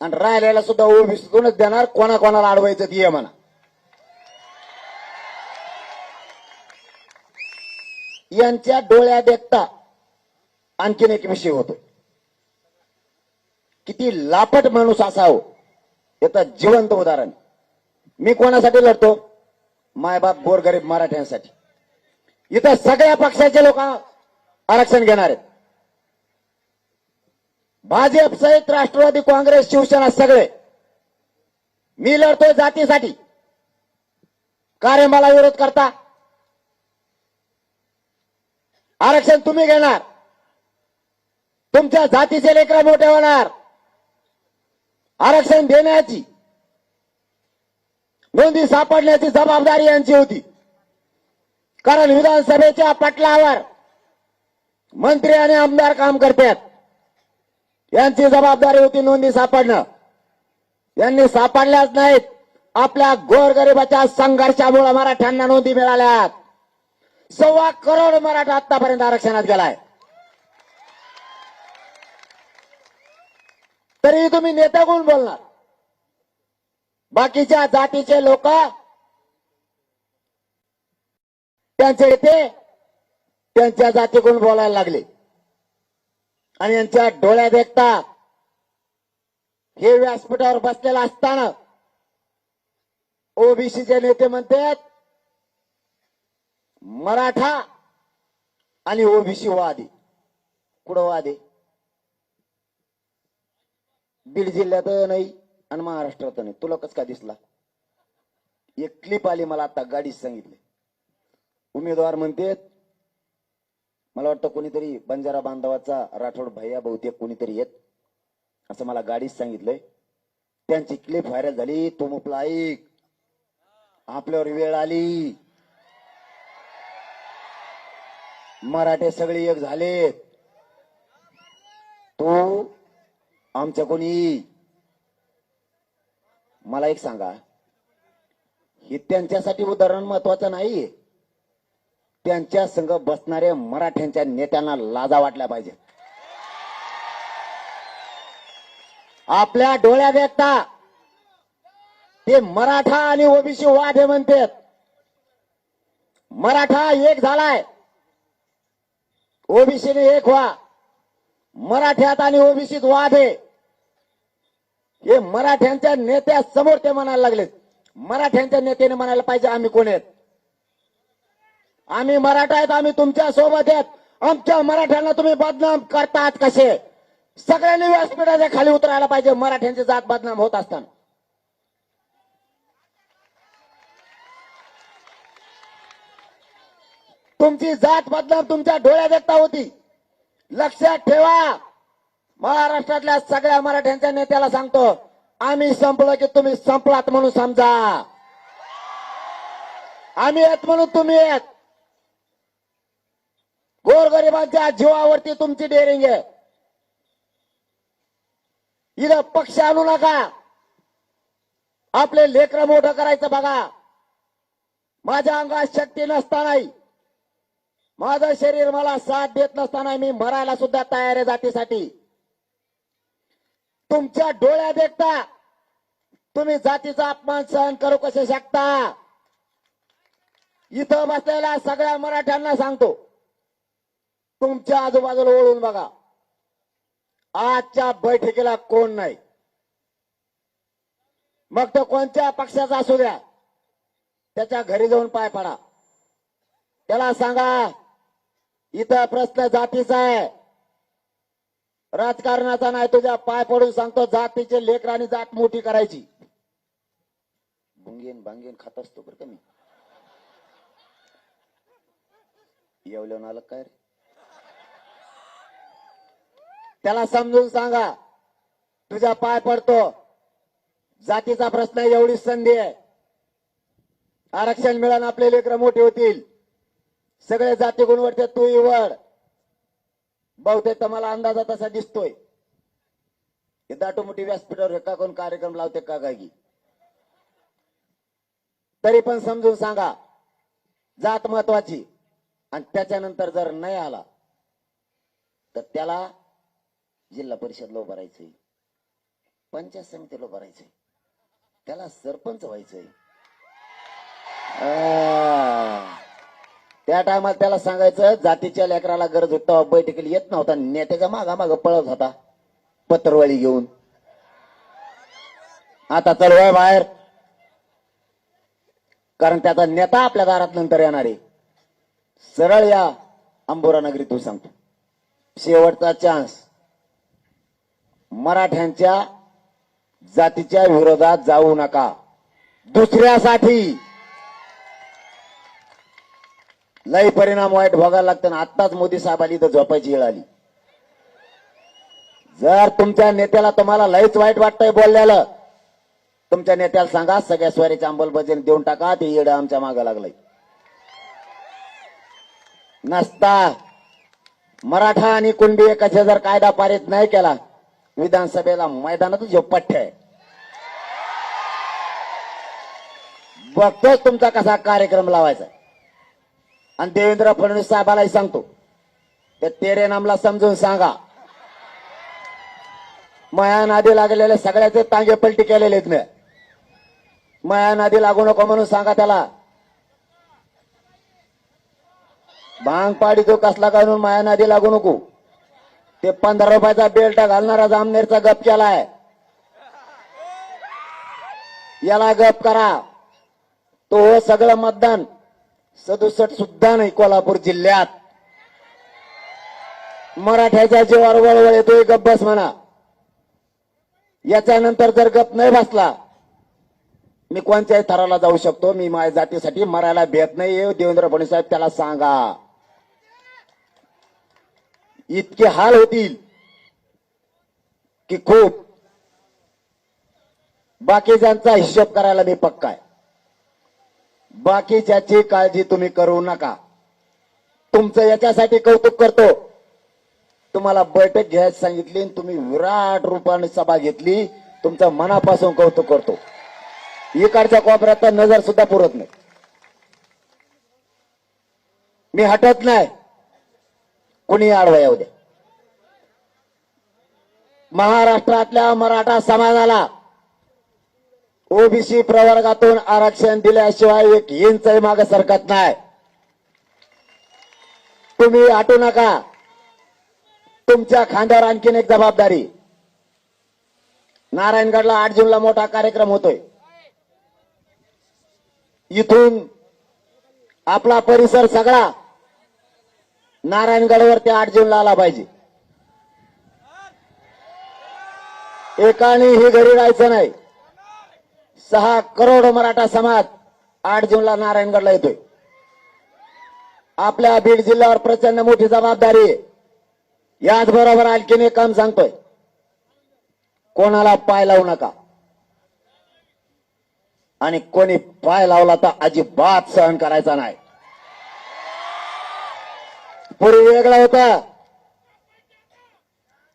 आणि राहिलेला सुद्धा ओबीसीतूनच देणार कोणाकोणाला अडवायचं ती म्हणा. यांच्या डोळ्या देखता आणखीन एक विषय होतो. किती लापट माणूस असावं याचं जिवंत उदाहरण. मी कोणासाठी लढतो? मायबाप गोरगरीब मराठ्यांसाठी. इथं सगळ्या पक्षाचे लोक आरक्षण घेणार आहेत. भाजप सहित राष्ट्रवादी काँग्रेस शिवसेना सगळे मी लढतोय जातीसाठी. कार्य मला विरोध करता. आरक्षण तुम्ही घेणार. तुमच्या जातीचे लेकर मोठे होणार. आरक्षण देण्याची नोंदी सापडण्याची जबाबदारी यांची होती. कारण विधानसभेच्या पटलावर मंत्री आणि आमदार काम करतात. यांची जबाबदारी होती नोंदी सापडणं. यांनी सापडल्याच नाहीत. आपल्या गोरगरिबाच्या संघर्षामुळे मराठ्यांना नोंदी मिळाल्यात. सव्वा करोड मराठा आतापर्यंत आरक्षणात गेलाय. तरी तुम्ही नेता कोण बोलणार? बाकीच्या जातीचे लोक? त्यांचे येते त्यांच्या जातीकडून बोलायला लागले? आणि यांच्या डोळ्या देखता हे व्यासपीठावर बसलेला असताना ओबीसीचे नेते म्हणतात मराठा आणि ओबीसी वादी. कुठं वाद? बीड जिल्ह्यात नाही आणि महाराष्ट्रात नाही. तुला कस का दिसला? एक क्लिप आली मला आता गाडीच सांगितले. उमेदवार म्हणतात मला वाटतं कोणीतरी बंजारा बांधवाचा राठोड भैया बहुतेक कोणीतरी येत असं मला गाडीच सांगितलंय. त्यांची क्लिप व्हायरल झाली. तो मुपला ऐक आपल्यावर वेळ आली. मराठे सगळे एक झालेत. तो आमच्या कोणी? मला एक सांगा हे त्यांच्यासाठी उदाहरण महत्वाचं नाही त्यांच्या संघ बसणाऱ्या मराठ्यांच्या नेत्यांना लाजा वाटल्या पाहिजे. आपल्या डोळ्या देखता ते मराठा आणि ओबीसी वाद हे म्हणतात मराठा एक झालाय. ओबीसीने एक व्हा. मराठ्यात आणि ओबीसीत वाद आहे. हे मराठ्यांच्या नेत्या समोर ते म्हणायला लागले मराठ्यांच्या नेत्याने म्हणायला पाहिजे आम्ही कोण आहेत? आम्ही मराठा आहेत आम्ही तुमच्यासोबत आहेत. आमच्या मराठ्यांना तुम्ही बदनाम करतात कसे? सगळ्यांनी व्यासपीठाच्या खाली उतरायला पाहिजे मराठ्यांची जात बदनाम होत असताना. तुमची जात बदनाम तुमच्या डोळ्यात देखता होती. लक्षात ठेवा. महाराष्ट्रातल्या सगळ्या मराठ्यांच्या नेत्याला सांगतो आम्ही संपलो की तुम्ही संपलात म्हणून समजा. आम्ही येत म्हणून तुम्ही येत गोरगरिबांच्या जीवावरती तुमची डेअरिंग आहे. इथं पक्ष आणू नका. आपले लेकर मोठं करायचं बघा. माझ्या अंगात शक्ती नसतानाही माझं शरीर मला साथ देत नसताना मी मरायला सुद्धा तयार आहे जातीसाठी. तुमच्या डोळ्या देखता तुम्ही जातीचा अपमान सहन करू कसे शकता? इथं बसलेल्या सगळ्या मराठ्यांना सांगतो. तुमच्या आजूबाजूला ओळून बघा. आजच्या बैठकीला कोण नाही? मग तो कोणत्या पक्षाचा असू द्या? त्याच्या घरी जाऊन पाय पडा. त्याला सांगा इथं प्रश्न जातीचा आहे. राजकारणाचा नाही तुझ्या पाय पडून सांगतो जातीचे लेकर आणि जात मोठी करायची. भुंगेन भांगेन खात असतो बरं का मी. येवल्यावर आलं काय रे? त्याला समजून सांगा. तुझ्या पाय पडतो. जातीचा प्रश्न एवढीच एवढी संधी आहे. आरक्षण मिळून आपले लेकर मोठे होतील. सगळे जाती गुणवत्तेत तू इवड बहुतेक तुम्हाला मला अंदाजा तसा दिसतोय. हे दाटो मोठी व्यासपीठावर एका कोण कार्यक्रम लावते का काही तरी पण समजून सांगा. जात महत्वाची. आणि त्याच्यानंतर जर नाही आला तर त्याला जिल्हा परिषदला उभं पंचायत समितीला उभारायचंय त्याला सरपंच व्हायचंय. त्या टायमाला त्याला सांगायचं जातीच्या लेकराला गरज होता बैठकीला येत नव्हता. नेत्याच्या मागा माग पळत होता. पत्रवळी घेऊन. आता चलवाय बाहेर. कारण त्याचा नेता आपल्या दारात नंतर येणार आहे. सरळ या अंबोरा नगरी तू सांगतो. शेवटचा चान्स मराठ्यांच्या जातीच्या विरोधात जाऊ नका. दुसऱ्यासाठी लय परिणाम वाईट भोगायला लागतं ना आत्ताच मोदी साहेबांनी तर झोपायची वेळ आली. जर तुमच्या नेत्याला तुम्हाला लयच वाईट वाटतंय बोलल्याला तुमच्या नेत्याला सांगा सगळ्या स्वारीच्या अंमलबजावणी देऊन टाका ते येड आमच्या मागे लागलंय. नसता. मराठा आणि कुंडी एका जर कायदा पारित नाही केला विधानसभेला मैदानातच जो आहे. बघतोच तुमचा कसा कार्यक्रम लावायचा. आणि देवेंद्र फडणवीस साहेबालाही सांगतो. त्या तेरे नामला समजून सांगा. माया नादी लागलेले सगळ्याचे तांगे पलटी केलेले आहेत मी. माया नादी लागू नको म्हणून सांगा त्याला. भांग पाडी तो कसला काढून माया नादी लागू नको. ते पंधरा रुपयाचा बेल्ट घालणारा जामनेरचा गप केलाय. याला गप करा. तो सगळं मतदान सदुसष्ट सुद्धा नाही कोल्हापूर जिल्ह्यात. मराठ्याच्या जीवावर वळवळ येतोय गप बस म्हणा. याच्यानंतर जर गप नाही बसला मी कोणत्याही थराला जाऊ शकतो मी माझ्या जातीसाठी मरायला भेट नाही देवेंद्र फडणवीस साहेब त्याला सांगा. इतके हाल होतील की खूप. बाकीच्यांचा हिशोब करायला मी पक्का आहे. बाकीच्याची काळजी तुम्ही करू नका. तुमचं याच्यासाठी कौतुक करतो. तुम्हाला बैठक घ्यायला सांगितली आणि तुम्ही विराट रूपाने सभा घेतली. तुमचं मनापासून कौतुक करतो. इकडच्या कोपऱ्यात नजर सुद्धा पुरत नाही. मी हटत नाही. कुणी आडवा येऊ दे. महाराष्ट्रातल्या मराठा समाजाला ओबीसी प्रवर्गातून आरक्षण दिल्याशिवाय एक इंच माग सरकत नाही. तुम्ही आटू नका. तुमच्या खांद्यावर आणखीन एक जबाबदारी. नारायणगडला आठ जूनला मोठा कार्यक्रम होतोय. इथून आपला परिसर सगळा नारायणगडवरती आठ जूनला आला पाहिजे. एकाने ही घरी राहायचं नाही. सहा करोड मराठा समाज आठ जूनला नारायणगडला येतोय. आपल्या बीड जिल्ह्यावर प्रचंड मोठी जबाबदारी आहे. याचबरोबर आणखीन एक काम सांगतोय. कोणाला पाय लावू नका. आणि कोणी पाय लावला तर अजिबात सहन करायचा नाही. पूर्वी वेगळा होता.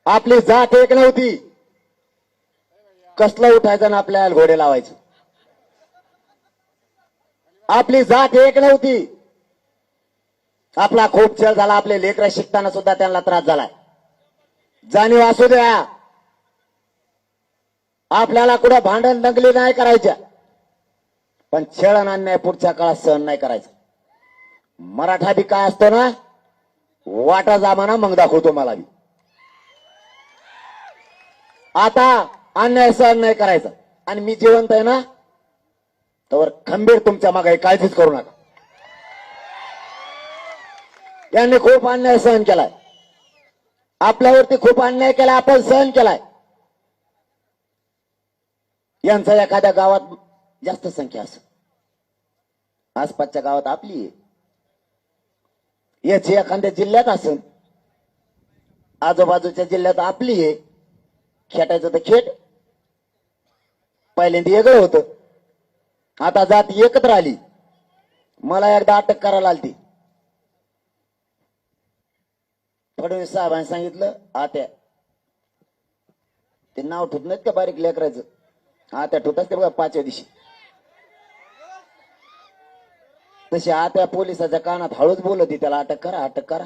आपली जात एक नव्हती. कसलं उठायचं ना आपल्याला घोडे लावायचं? आपली जात एक नव्हती. आपला खूप चल झाला आपले लेकर शिकताना सुद्धा त्यांना त्रास झालाय. जाणीव असू द्या. आपल्याला कुठं भांडण दंगली नाही करायच्या. पण छळण अन्याय पुढच्या काळात सहन नाही करायचं. मराठा बी काय असतो ना? वाटा जामाना मग दाखवतो मला मी आता अन्याय सहन नाही करायचा. आणि मी जिवंत आहे ना तर खंबीर तुमच्या मागे काळजीच करू नका. यांनी खूप अन्याय सहन केलाय. आपल्यावरती खूप अन्याय केला आपण सहन केलाय. यांचा एखाद्या गावात जास्त संख्या असेल आसपासच्या गावात आपली आहे. याची एखाद्या जिल्ह्यात असेल. आजूबाजूच्या जिल्ह्यात आपली आहे खेटायचं तर खेट. पहिल्यांदा वेगळं होतं. आता जात एकत्र आली. मला एकदा अटक करायला आलती. फडणवीस साहेबांनी सांगितलं आत्या ते नाव ठुत नाहीत का बारीक लेकरायचं आत्या ठुताच ते बघा पाचव्या दिवशी. तशी आत्या पोलिसाच्या कानात हळूच बोलत त्याला अटक करा अटक करा.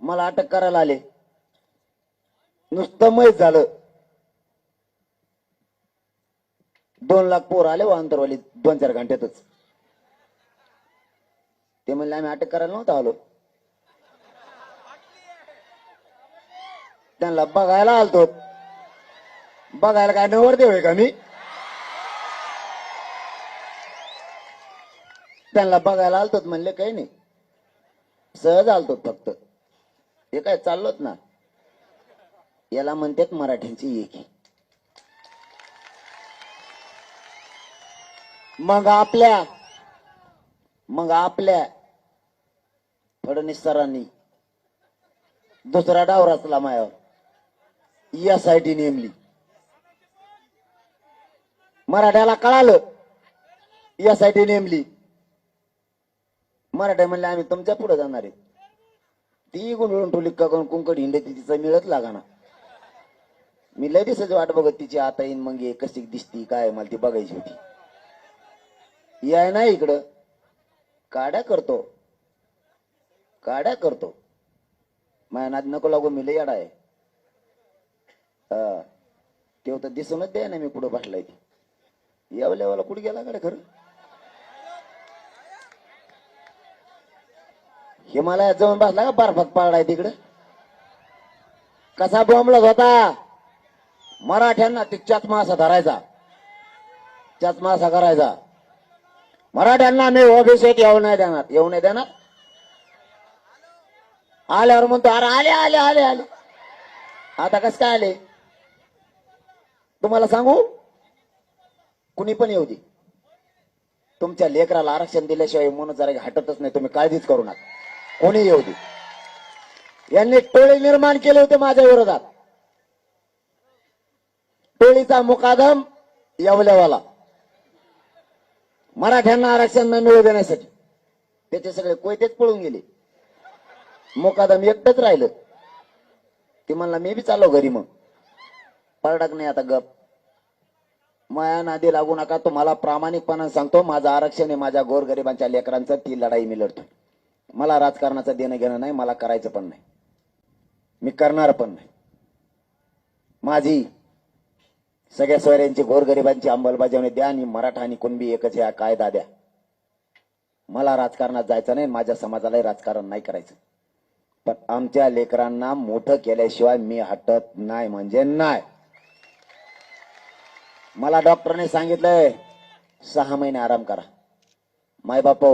मला अटक करायला आले. नुसतं मैच झालं. दोन लाख पोर आले व अंतरवाली दोन चार घंट्यातच. ते म्हणले आम्ही अटक करायला नव्हतं आलो. त्यांना बघायला आलतो. बघायला काय नवर देव का मी? त्यांना बघायला आलतो म्हणले काही नाही. सहज आलतो फक्त. हे काय चाललोत ना? याला म्हणतात मराठ्यांची एकी. मग आपल्या मग आपल्या फडणवीस सरांनी दुसरा डाव रचला मायावर. यासाठी नेमली. मराठ्याला कळालं यासाठी नेमली. मराठा म्हणले आम्ही तुमच्यापुढे जाणार आहे. ती गुंडळून ठेवली का करून कुंकड हिंड तिचा मिळत लागाना. मी लय दिसायची वाट बघत तिची आता येईन मग ये कशी दिसती काय मला ती बघायची होती. याय ना इकडं. काड्या करतो. काड्या करतो. माझ्या नाद नको लागू मी लय येडा आहे. हा. तेव्हा तर दिसूनच द्या ना मी कुठं बसलाय. ती यावल्या कुठे गेला कडे खरं? हिमालयात जाऊन बसला का? बर्फात पाळलाय तिकडं? कसा बोंबलत होता? मराठ्यांना ते चष्मा असा धरायचा. चष्मा असा करायचा. मराठ्यांना मी अभिषेक येऊ नाही देणार. येऊ नाही देणार? आल्यावर म्हणतो अरे आले आले आले आले. आता कस काय आले? तुम्हाला सांगू? कुणी पण येऊ दे. तुमच्या लेकराला आरक्षण दिल्याशिवाय म्हणून जरा हटतच नाही. तुम्ही काळजीच करू नका. कोणी येऊ दे? यांनी टोळी निर्माण केले होते माझ्या विरोधात. टोळीचा मुकादम येवल्यावाला. मराठ्यांना आरक्षण न मिळू देण्यासाठी. त्याचे सगळे कोयतेच पळून गेले. मुकादम एकटंच राहिलं. ते म्हणला मी बी चाललो घरी मग. पडक नाही आता गप. माया नादी लागू नका तुम्हाला प्रामाणिकपणाने सांगतो माझं आरक्षण आहे माझ्या गोरगरिबांच्या लेकरांचं ती लढाई मी लढतो मला राजकारणाचं देणं घेणं नाही मला करायचं पण नाही. मी करणार पण नाही. माझी सगळ्या सोयऱ्यांची गोरगरिबांची अंमलबजावणी द्या आणि मराठा आणि कुणबी एकच या कायदा द्या. मला राजकारणात जायचं नाही माझ्या समाजालाही राजकारण नाही करायचं. पण आमच्या लेकरांना मोठं केल्याशिवाय मी हटत नाही म्हणजे नाही. मला डॉक्टरने सांगितलंय सहा महिने आराम करा. माय बाप